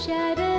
shadow.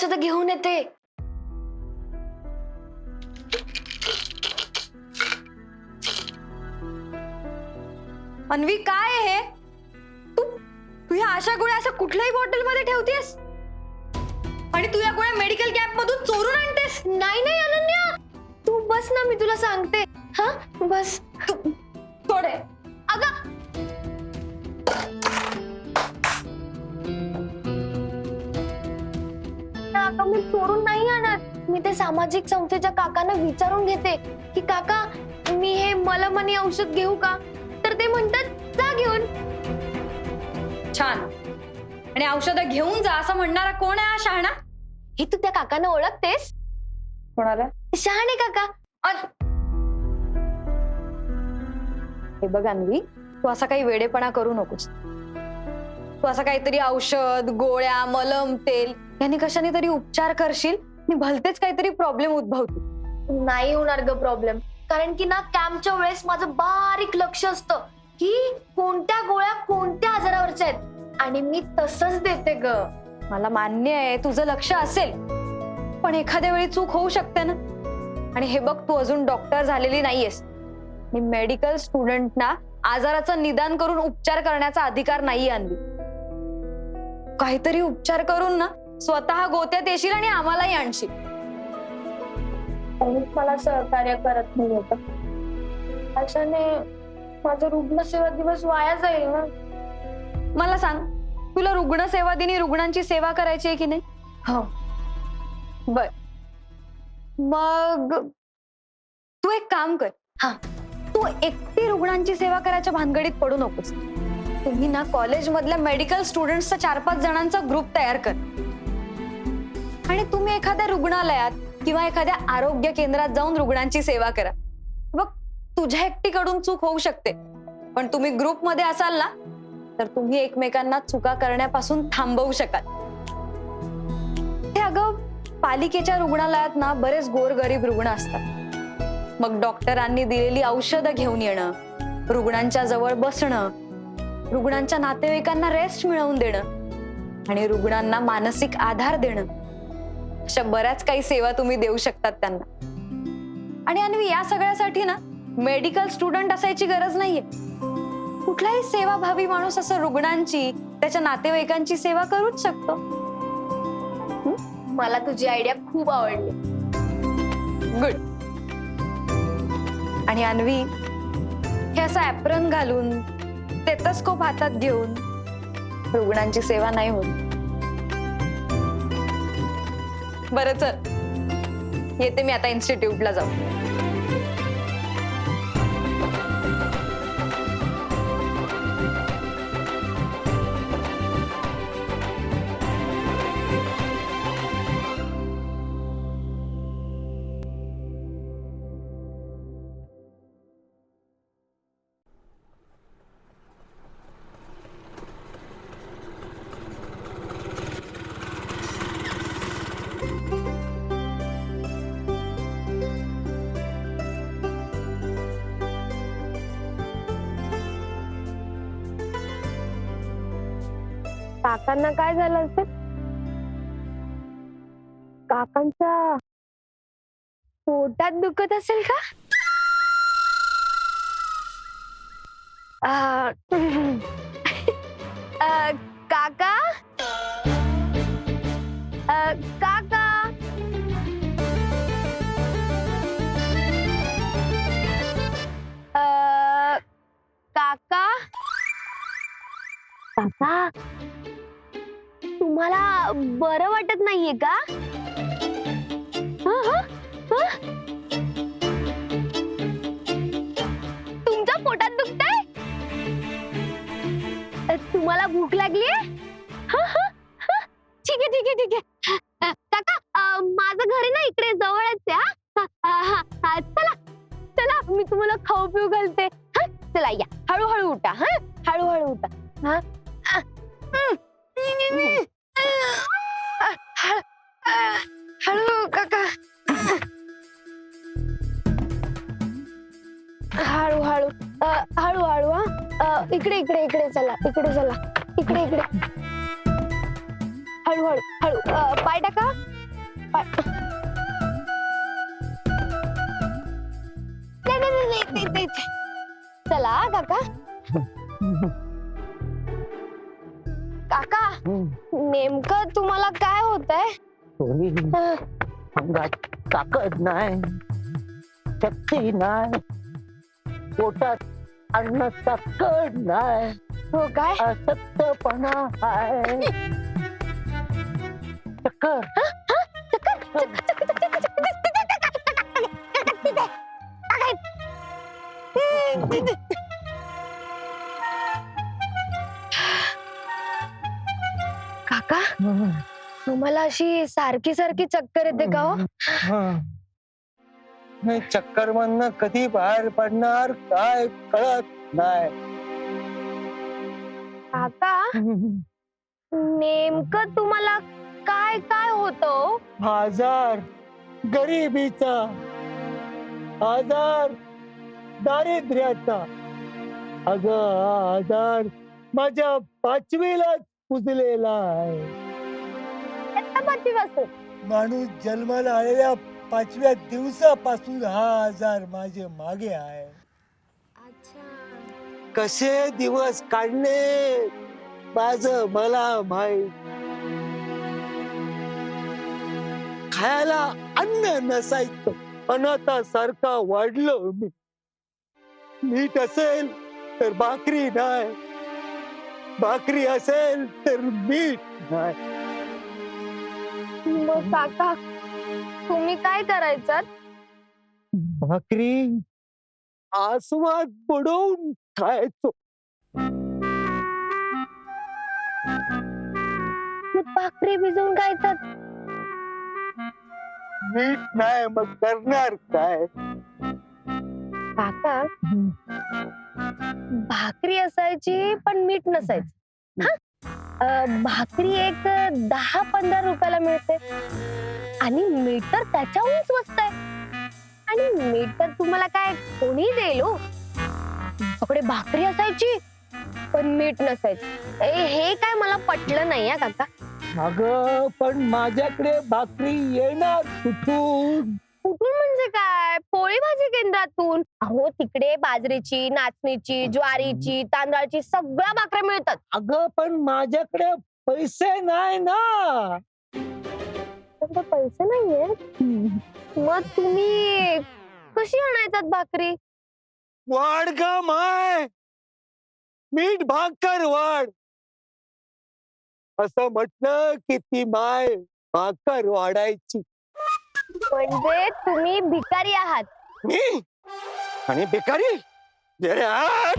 औषध घेऊन येते. अन्वी काय आहे हे? तू तू ह्या अशा गोळ्या असं कुठल्याही बॉटलमध्ये ठेवतेस? आणि तू या गोळ्या मेडिकल कॅम्प मधून चोरून आणतेस? नाही नाही अनन्या. तू बस ना मी तुला सांगते. हा बस. तू थोडे काका मी चोरून नाही आणत मी ते सामाजिक संस्थेच्या काकांना विचारून घेते की काका मी हे मलम आणि औषध घेऊ का? तर ते म्हणतात जा घेऊन. छान. आणि औषधं घेऊन जा असं म्हणणारा कोण आहे हा शहाणा? हे तू त्या काकांना ओळखतेस? कोणाला? शहाणे काका. अन- हे बघ अन्वी तू असा काही वेडेपणा करू नकोस. तू असं काहीतरी औषध गोळ्या मलम तेल यांनी कशाने तरी उपचार करशील? आणि भलतेच काहीतरी प्रॉब्लेम उद्भवतील नाही होणार ग प्रॉब्लेम कारण की ना कॅम्पच्या वेळेस माझं बारीक लक्ष असतं की कोणत्या गोळ्या कोणत्या आजारावरच्या आहेत. आणि मी तसंच देते ग. मला मान्य आहे तुझं लक्ष असेल. पण एखाद्या वेळी चूक होऊ शकते ना? आणि हे बघ तू अजून डॉक्टर झालेली नाहीयेस. आणि मेडिकल स्टुडंटना आजाराचं निदान करून उपचार करण्याचा अधिकार नाही आणली. काहीतरी उपचार करून ना स्वतः गोत्यात येशील आणि आम्हालाही आणशील. कोणीच मला सहकार्य करत नाही होत. अशाने माझा रुग्णसेवा दिवस वाया जाईल ना? मला सांग तुला रुग्णसेवा दिनी रुग्णांची सेवा करायची आहे की नाही? हो. बर. मग तू एक काम कर. हा. तू एकटी रुग्णांची सेवा करायच्या भानगडीत पडू नकोस. तुम्ही ना कॉलेज मधल्या मेडिकल स्टुडंटचा चार पाच जणांचा ग्रुप तयार कर. आणि तुम्ही एखाद्या रुग्णालयात किंवा एखाद्या आरोग्य केंद्रात जाऊन रुग्णांची सेवा करा. बघ तुझ्या एकटीकडून चूक होऊ शकते. पण तुम्ही ग्रुपमध्ये असाल ना तर तुम्ही एकमेकांना चुका करण्यापासून थांबवू शकाल. हे अगं पालिकेच्या रुग्णालयात ना बरेच गोरगरीब रुग्ण असतात. मग डॉक्टरांनी दिलेली औषधं घेऊन येणं रुग्णांच्या जवळ बसणं रुग्णांच्या नातेवाईकांना रेस्ट मिळवून देणं आणि रुग्णांना मानसिक आधार देणं. अशा बऱ्याच काही सेवा तुम्ही देऊ शकतात त्यांना. आणि अन्वी या सगळ्यासाठी ना मेडिकल स्टुडंट असायची गरज नाहीये. कुठलाही सेवाभावी माणूस असं रुग्णांची त्याच्या नातेवाईकांची सेवा करूच शकतो. मला तुझी आयडिया खूप आवडली. गुड आणि अन्वी हे असं ऍप्रन घालून स्टेथोस्कोप हातात घेऊन रुग्णांची सेवा नाही होत. बरं चल. येते मी आता इन्स्टिट्यूटला जाऊ काकांना काय झालं असेल? काकांचा पोटात दुखत असेल का? आ, आ, काका? आ, काका? आ, काका? काका? तुम्हाला बरं वाटत नाहीये का? तुमच्या पोटात दुखतंय? तुम्हाला भूक लागलीये? ठीक आहे ठीक आहे ठीक आहे. काका माझं घर आहे ना इकडे जवळच आहे हा. हा, चला चला मी तुम्हाला खाऊ पिऊ घालते. हा चला या. हळूहळू उठा हा. हळूहळू उठा. हा. हळू काका हळू हळू हळू हळू हा इकडे इकडे इकडे चला इकडे चला इकडे इकडे हळू हळू हळू पाय टाका पाय नाही, चला काका नेमकं तुम्हाला काय होत अंगात ताकद नाही शक्ती नाही पोटात अन्नाचा कड नाही हो काय अशक्तपणा आहे चक्कर काका तुम्हाला अशी सारखी सारखी चक्कर येते का हो? चक्कर मधनं कधी बाहेर पडणार काय कळत नाही. काका नेमकं तुम्हाला काय काय होतं आजार गरिबीचा आजार दारिद्र्याचा. अग हा आजार माझ्या पाचवीलाच पुजलेला आहे. माणूस जन्माला आलेल्या पाचव्या दिवसापासून हा आजार माझे मागे आहे. कसे दिवस काढले माझ मला माहीत. खायला अन्न नसायचं अनाथासारखा वाढलो मी. मीठ असेल तर भाकरी नाही. भाकरी असेल तर मीठ नाही. मग काका तुम्ही काय करायचं? भाकरी आस्वाद बुडवून खायचो. भाकरी भिजवून खायचं मीठ नाही मग करणार काय? काका भाकरी असायची पण मीठ नसायचं. हा? भाकरी एक दहा पंधरा रुपयाला मिळते. आणि मीठ तर त्याच्याहून स्वस्त आहे. आणि मीठ तर तुम्हाला काय कोणी देईल हो? तुमच्याकडे भाकरी असायची पण मीठ नसायचं. हे काय मला पटलं नाही हा काका. अग पण माझ्याकडे भाकरी येणार कुठून? कुठून म्हणजे काय? पोळी भाजी केंद्रातून? अहो तिकडे बाजरीची नाचणीची ज्वारीची तांदळाची सगळ्या भाकऱ्या मिळतात. अग पण माझ्याकडे पैसे नाही ना. तुमचे पैसे नाहीये मग तुम्ही कशी आणायचात भाकरी? वाढ ग माय. मीठ भाकर वाढ असं म्हटलं की ती माय भाकर वाढायची. म्हणजे तुम्ही भिकारी आहात. मी? आणि आत.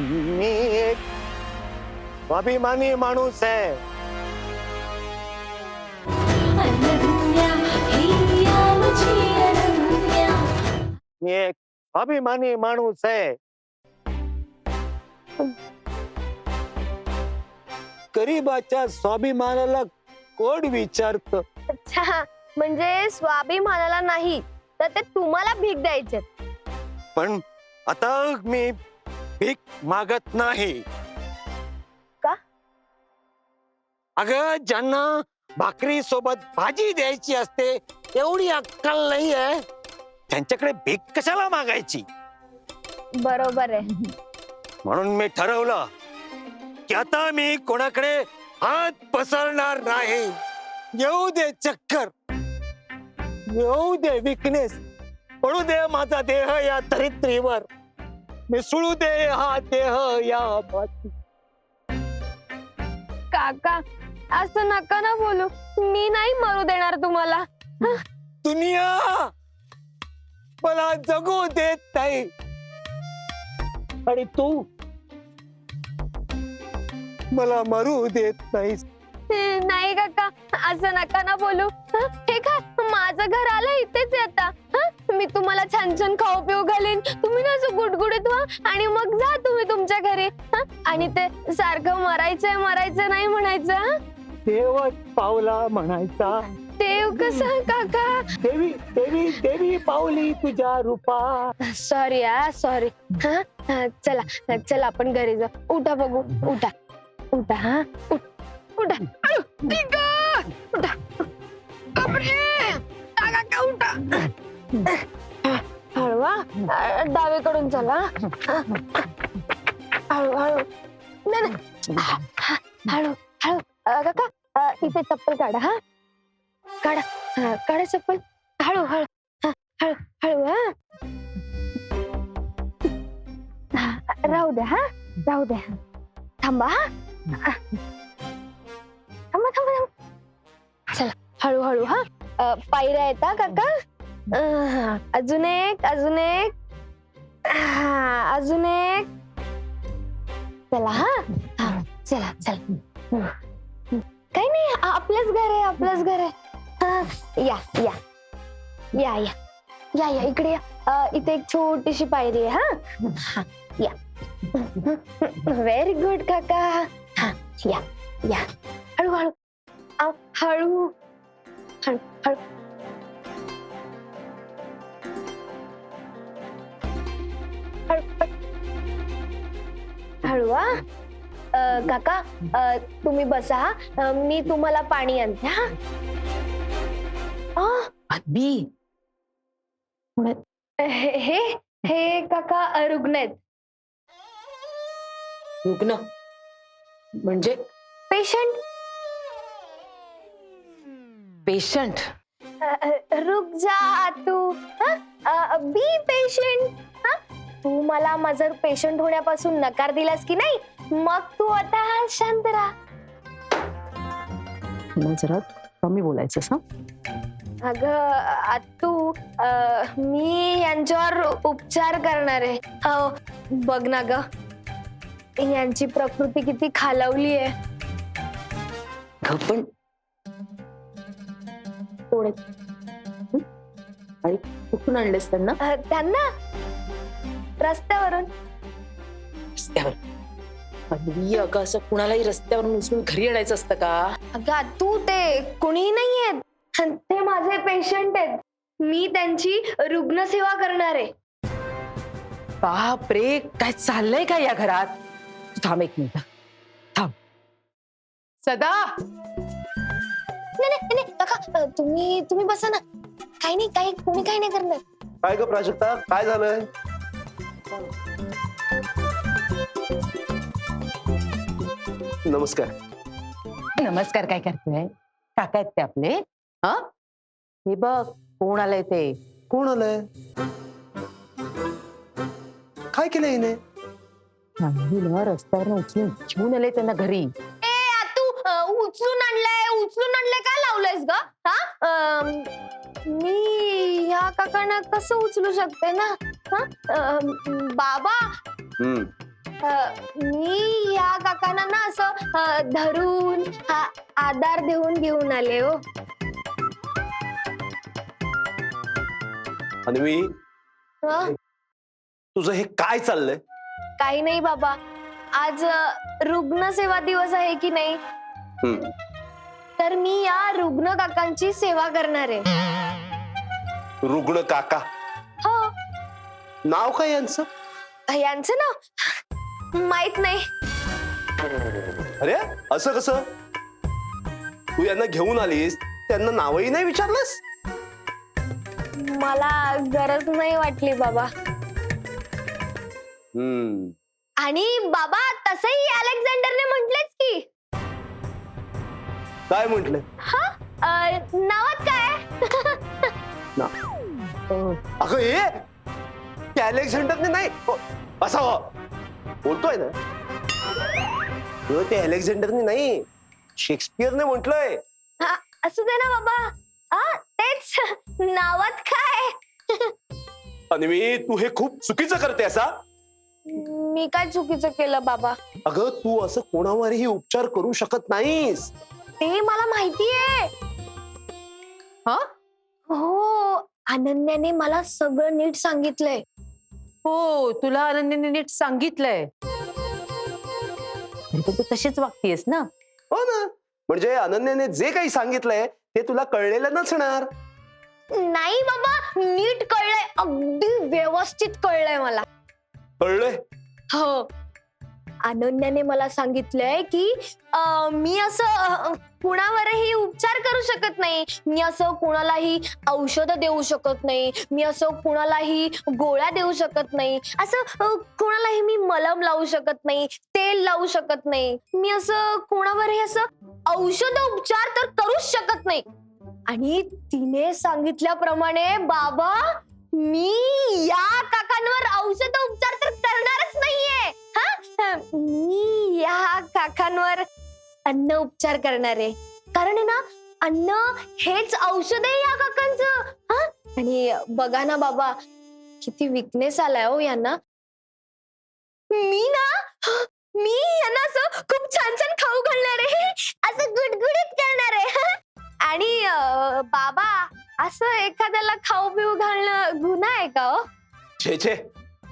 मी एक अभिमानी माणूस आहे. मी एक अभिमानी माणूस आहे. गरीबाच्या स्वाभिमानाला कोण विचारत? अच्छा म्हणजे स्वाभिमानाला नाही तर ते तुम्हाला भीक द्यायचे. पण आता मी भीक मागत नाही. का? अगं ज्यांना भाकरी सोबत भाजी द्यायची असते एवढी अक्कल नाही आहे त्यांच्याकडे भीक कशाला मागायची? बरोबर आहे. म्हणून मी ठरवलं की आता मी कोणाकडे हात पसरणार नाही. येऊ दे चक्कर. येऊ दे विकनेस पडू दे माझा देह या धरित्रीवर. मिसळू दे हा देह या माती काका असं नका ना बोलू. मी नाही मरू देणार तुम्हाला. दुनिया! मला जगू देत नाही. आणि तू मला मरू देत नाहीस. नाही काका असं नका ना बोलू. हं? हे काय माझं घर आलं इथेच आता. हं? मी तुम्हाला छान छान खाऊ पिऊ घालीन. तुम्ही ना असं गुडगुडीत व्हा आणि मग जा तुम्ही तुमच्या घरी. हं? आणि ते सारखं मरायचंय मरायचं नाही म्हणायचं हं? देवच पावला म्हणायचा. देव कसं काका? देवी देवी देवी पावली तुझ्या रूपा. सॉरी या सॉरी चला चला आपण घरी जाऊ. उठा बघू उठा. उठा हा. उठ. उठा। अयो, आई गं! उठा। चला। काका इथे चप्पल काढा हा. काढा काढा चप्पल. हळू हळू हा, हळू हा. राहू द्या हा. राहू द्या. थांबा हा. चला हळूहळू हा? अ, पायऱ्या येता काका? अजून एक अजून एक. हा, अजून एक. चला हा? हा, चला चला. हम्म, काही नाही आ- आपलंच घर आहे आपलंच घर आहे. हा, या या. या या. या या इकडे या. अ, इथे एक छोटीशी पायरी आहे हा? हा या. व्हेरी गुड काका. हा या या. हळूहळू. हळू अ, हळू हळू हळू. हळू हळू. हा? अ, काका अ, तुम्ही बसा हा. अ, मी तुम्हाला पाणी आणते हा. आदमी हे हे हे काका अ, रुग्ण आहेत. रुग्ण. म्हणजे? पेशंट? पेशंट रुक जा तू. बी पेशंट तू मला माझं पेशंट होण्यापासून नकार दिलास की नाही? मग तू आता शांत राहा. जरा कमी बोलायचं सा अग तू मी यांच्यावर उपचार करणार आहे. हो बघ ना ग. यांची प्रकृती किती खालावली आहे. पण हं? आणि कुठून आणलेस त्यांना? त्यांना? रस्त्यावरून. रस्त्यावर. अगं असं कुणालाही रस्त्यावरून उचलून घरी आणायचं असतं का? अगं तू ते कुणीही नाही आहेत. ते माझे पेशंट आहेत. मी त्यांची रुग्णसेवा करणार आहे. बाप रे काय चाललंय का या घरात? तू थांब एक मिनिट. थांब. सदा! नाही नाही नाही काका अ, तुम्ही तुम्ही बसा ना. काही नाही काही तुम्ही काही नाही करणार. काय ग प्राजक्ता? काय झालंय? नमस्कार. नमस्कार काय करतोय? काका आहेत ते आपले. हा? हे बघ कोण आलंय ते? कोण आलंय? काय केलं हिने? रस्त्यावर उचलून घेऊन आले त्यांना घरी. ए तू उचलून आणलंय. उचलून आणलंय का लावलंयस ग? हा? मी ह्या काकांना कसं उचलू शकते ना? हा? बाबा? हम्म. अ, मी या काकांना ना असं अ, धरून आ- आधार देऊन घेऊन आले हो. हं? तुझं हे काय चाललंय? काही नाही बाबा. आज अ, रुग्णसेवा दिवस आहे की नाही? हम्म. तर मी या रुग्ण काकांची सेवा करणार आहे. रुग्ण काका? हो. नाव काय यांचं? यांचं नाव? माहीत नाही. अरे असं कसं? तू यांना घेऊन आलीस त्यांना नावही नाही विचारलंस? मला गरज नाही वाटली बाबा. हम्म. आणि बाबा तसंही अलेक्झांडरने म्हटलेच की काय म्हंटल? हा? अ, नावात काय? अगं हे ते अलेक्झांडरने नाही हो, असावं. बोलतोय ना. अगं, ते अलेक्झांडरने नाही शेक्सपियरने म्हटलंय. हा, असू दे ना बाबा. हा तेच. नावात काय? अन्वी तू हे खूप चुकीचं करते असा मी काय चुकीचं केलं बाबा? अगं तू असं कोणावरही उपचार करू शकत नाहीस. ते मला माहितीये. हा? हो अनन्याने मला सगळं नीट सांगितलंय. हो तुला अनन्याने नीट सांगितलंय. तरी पण तू तशीच वागतीयस ना? हो ना. म्हणजे अनन्याने जे काही सांगितलंय ते तुला कळलेलं नसणार. नाही बाबा नीट कळलंय. अगदी व्यवस्थित कळलंय मला. कळलंय? हो. अनन्याने मला सांगितलंय की अं, मी असं अं, कुणावरही उपचार करू शकत नाही. मी असं कुणालाही औषध देऊ शकत नाही. मी असं कुणालाही गोळ्या देऊ शकत नाही. असं अं, कुणालाही मी मलम लावू शकत नाही तेल लावू शकत नाही. मी असं कुणावरही असं औषध उपचार तर करूच शकत नाही. आणि तिने सांगितल्याप्रमाणे बाबा मी या काकांवर औषध उपचार तर करणारच नाहीये. हा? मी या काकांवर अन्न उपचार करणार आहे. कारण आहे ना अन्न हेच औषध आहे या काकांचं. हा? आणि बघा ना बाबा किती विकनेस आलाय हो यांना. मी ना मी यांना असं खूप छान छान खाऊ घालणार आहे. असं गुडगुडीत करणार आहे. आणि बाबा असं एखाद्याला खाऊ पिऊ घालणं गुन्हा आहे का हो? छे छे.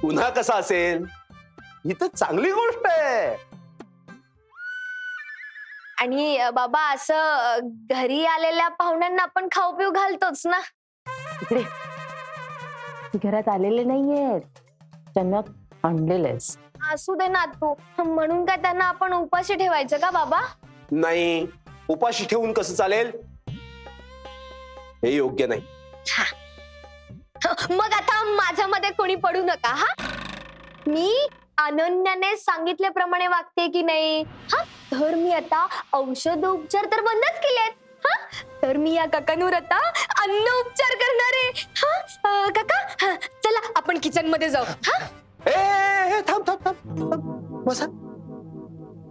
गुन्हा कसा असेल? ही तर चांगली गोष्ट आहे. आणि अं, बाबा असं अं, घरी आलेल्या पाहुण्यांना आपण खाऊ पिऊ घालतोच ना. इकडे. ती घरात आलेले नाहीयेत. त्यांना आणलेलेस असू दे ना तू. म्हणून काय त्यांना आपण उपाशी ठेवायचं का बाबा? नाही. उपाशी ठेवून कसं चालेल? हे योग्य नाही. मग आता माझ्यामध्ये कोणी पडू नका हा. मी अनन्याने सांगितल्याप्रमाणे वागते की नाही? हा तर मी आता औषध उपचार तर बंदच केलेत. हा तर मी या काकांवर आता अन्न उपचार करणार आहे. हा अं, काका हा, चला आपण किचनमध्ये जाऊ. हा? ए, ए, ए, थांब थांब थांब थांब. बसा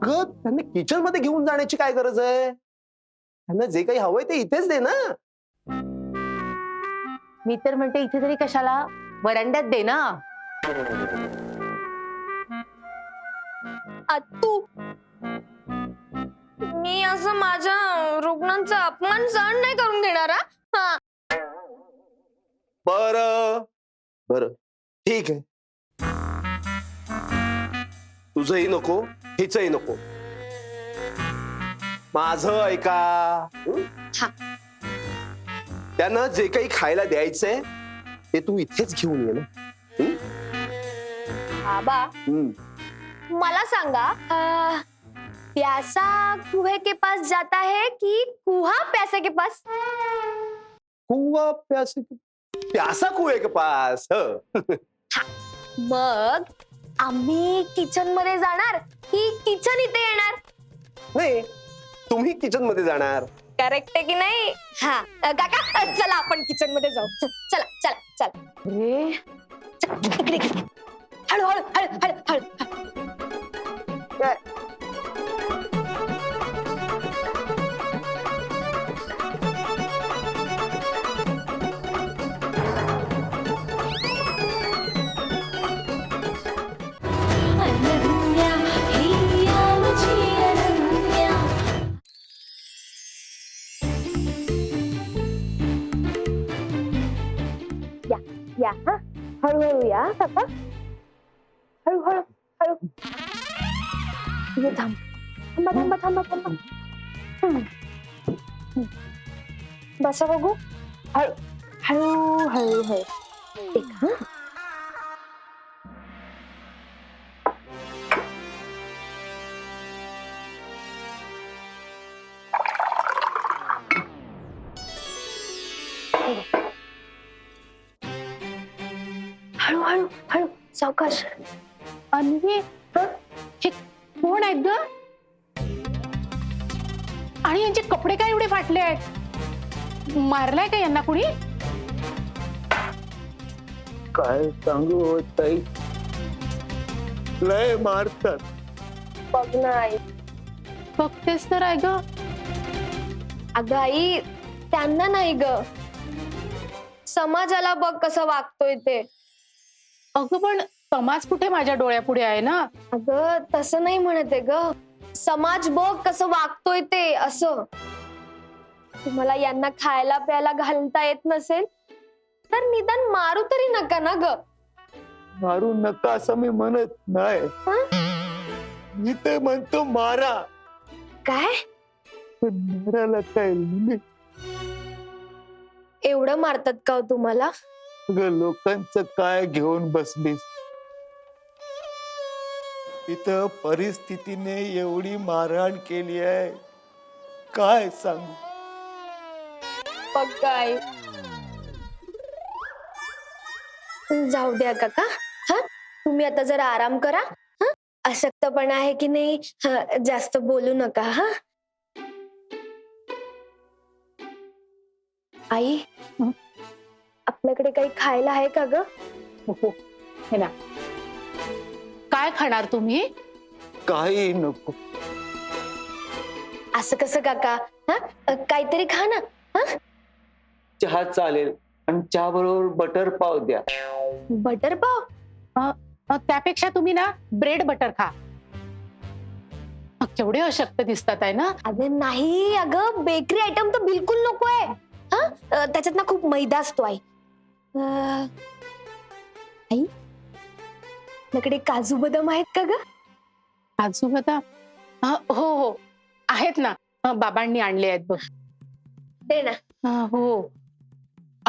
ग त्यांना किचनमध्ये घेऊन जाण्याची काय गरज आहे? त्यांना जे काही हवंय ते इथेच दे ना. मी तर म्हणते इथे तरी कशाला? वरांड्यात दे ना. तू? मी असं माझ्या रुग्णांचा अपमान सहन नाही करून देणार हा? बर. बर. ठीक आहे. तुझंही नको हिचंही नको. माझं ऐका. त्यांना जे काही खायला द्यायचंय ते तू इथेच घेऊन ये ना. बाबा. मला सांगा अं, प्यासा कुहे के पास जाता है कि कुहा प्यासे के पास? कुआ प्यासे के- प्यासा कुए के पास हं. मग आम्ही किचन मध्ये जाणार की किचन इथे येणार? नाही तुम्ही किचन मध्ये जाणार. करेक्ट आहे की नाही? हा अं, काका अं, चला आपण किचन मध्ये जाऊ. चला चला चला. अरे. चला, इकडे इकडे. हळू हळू हळू हळू हळू बसा बघू हळू हळू हळू हळू एक हा हळू हळू हळू सावकाश अन्वी हे कोण आहेत ग आणि यांचे कपडे काय एवढे फाटले आहेत मारलाय का यांना कुणी? काय सांगू हो ताई? लय मारतात. बघ ना आई. बघतेस तर आहे ग. अगं आई त्यांना नाही ग. समाजाला बघ कसं वागतोय ते. अगं पण समाज कुठे माझ्या डोळ्यापुढे आहे ना? अगं तसं नाही म्हणत आहे ग. समाज बघ कसं वागतोय ते असं. तुम्हाला यांना खायला प्यायला घालता येत नसेल तर निदान मारू तरी नका ना ग. मारू नका असं मी म्हणत नाही. मी तर म्हणतो मारा. काय? पण मारायला काय? एवढं मारतात का हो तुम्हाला? अगं लोकांचं काय घेऊन बसलीस? इथं परिस्थितीने एवढी मारहाण केली आहे. काय सांगू? काय जाऊ द्या काका. हा? तुम्ही आता जरा आराम करा. हा? अशक्तपणा आहे की नाही हा, जास्त बोलू नका हा? आई हं? आपल्याकडे काही खायला आहे का ग? हो हे. ना. काय खाणार तुम्ही? काही नको. असं कसं काका? हा? अ, काहीतरी खा ना. चहा चालेल आणि चहा बरोबर बटर पाव द्या. बटर पाव? अ, त्यापेक्षा तुम्ही ना ब्रेड बटर खा. अ, केवढे अशक्त दिसतात आहे ना? अगं नाही अगं बेकरी आयटम तर बिलकुल नको आहे हा अ, त्याच्यात ना खूप मैदा असतो आई. अ, आई? आपल्याकडे काजू बदाम आहेत का ग? काजू बदाम? अ, हो हो. आहेत ना. अ, बाबांनी आणले आहेत बघ. दे ना. अ, हो.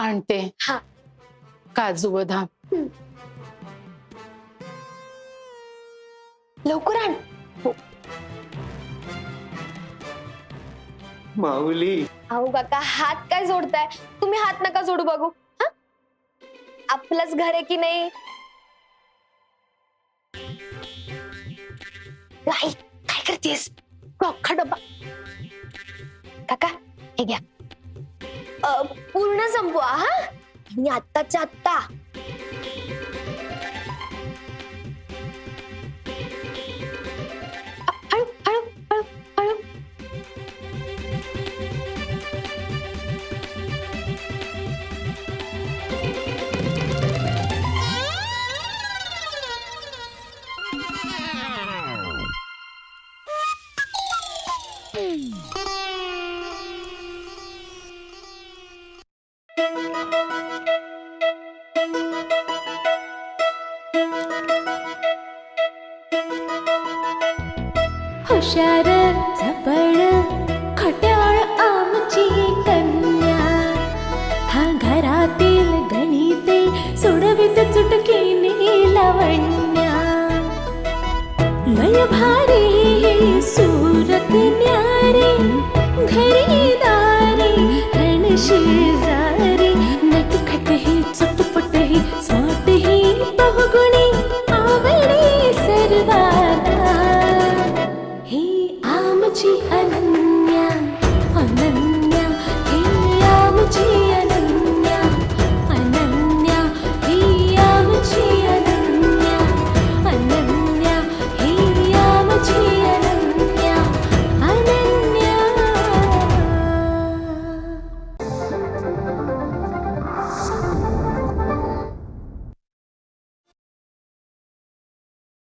आणते. हा. काजू बदाम. लवकर आण. माऊली. अहो काका हात काय जोडताय? तुम्ही हात नका जोडू बघू. हा? आपलंच घर आहे की नाही? काय करतेस? अख्खा डब्बा काका हे घ्या. अ, पूर्ण संपवा हा आणि आत्ताच्या आत्ता. ভারী